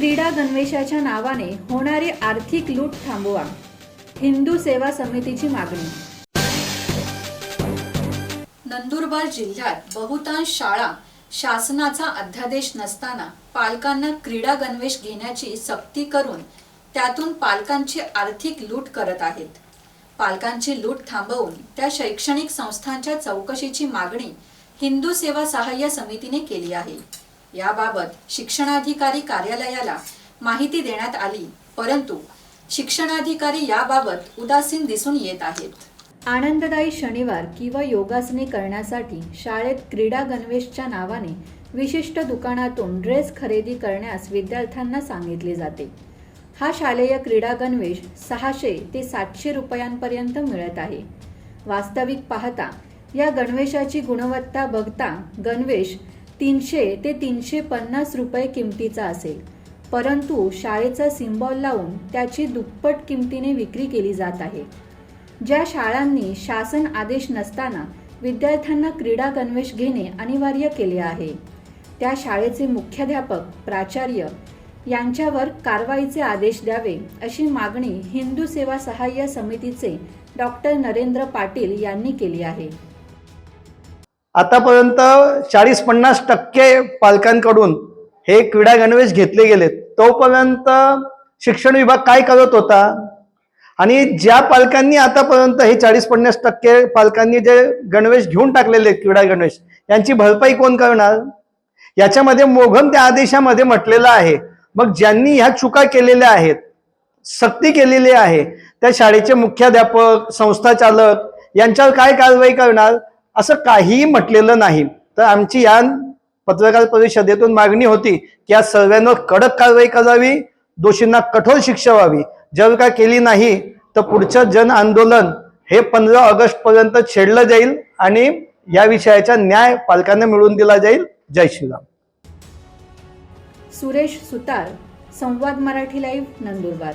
क्रीडा गणवेशाच्या नावाने होणारी आर्थिक लूट थांबवा. हिंदू सेवा समितीची मागणी. नंदुरबार जिल्ह्यात बहुतांश शाळा शासनाचा अध्यादेश नसताना पालकांना क्रीडा गणवेश घेण्याची सक्ती करून त्यातून पालकांची आर्थिक लूट करत आहेत. पालकांची लूट थांबवून त्या शैक्षणिक संस्थांच्या चौकशीची मागणी हिंदू सेवा सहाय्य समितीने केली आहे. याबाबत शिक्षणाधिकारी कार्यालयाला माहिती देण्यात आली परंतु शिक्षणाधिकारी याबाबत उदासीन दिसून येत आहेत. आनंददायी शनिवार किंवा योगासने करण्यासाठी शाळेत क्रीडा गणवेशच्या नावाने विशिष्ट दुकानातून ड्रेस खरेदी करण्यास विद्यार्थ्यांना सांगितले जाते. हा शालेय क्रीडा गणवेश सहाशे ते सातशे रुपयांपर्यंत मिळत आहे. वास्तविक पाहता या गणवेशाची गुणवत्ता बघता गणवेश तीनशे ते तीनशे पन्नास रुपये किमतीचा असेल. परंतु शाळेचा सिम्बॉल लावून त्याची दुप्पट किमतीने विक्री केली जात आहे. ज्या शाळांनी शासन आदेश नसताना विद्यार्थ्यांना क्रीडा गणवेश घेणे अनिवार्य केले आहे. त्या शाळेचे मुख्याध्यापक प्राचार्य यांच्यावर कारवाईचे आदेश द्यावे अशी मागणी हिंदू सेवा सहाय्य समितीचे डॉक्टर नरेंद्र पाटील यांनी केली आहे. आतापर्यंत चाळीस पन्नास टक्के पालकांकडून हे क्रीडा गणवेश घेतले गेले तोपर्यंत शिक्षण विभाग काय करत होता? आणि ज्या पालकांनी आतापर्यंत हे चाळीस पन्नास टक्के पालकांनी जे गणवेश घेऊन टाकलेले आहेत, क्रीडा गणवेश यांची भरपाई कोण करणार? याच्यामध्ये मोघम त्या आदेशामध्ये म्हटलेलं आहे. मग ज्यांनी ह्या चुका केलेल्या आहेत सक्ती केलेली आहे त्या शाळेचे मुख्याध्यापक संस्था चालक यांच्यावर काय कारवाई करणार? असं काहीही म्हटलेलं नाही. तर आमची या पत्रकार परिषदेतून मागणी होती की या सर्वांवर कडक कारवाई करावी दोषींना कठोर शिक्षा व्हावी. जर का केली नाही तर पुढचं जन आंदोलन हे पंधरा ऑगस्ट पर्यंत छेडलं जाईल आणि या विषयाचा न्याय पालकांना मिळवून दिला जाईल. जय श्रीराम. सुरेश सुतार संवाद मराठी लाईव्ह नंदुरबार.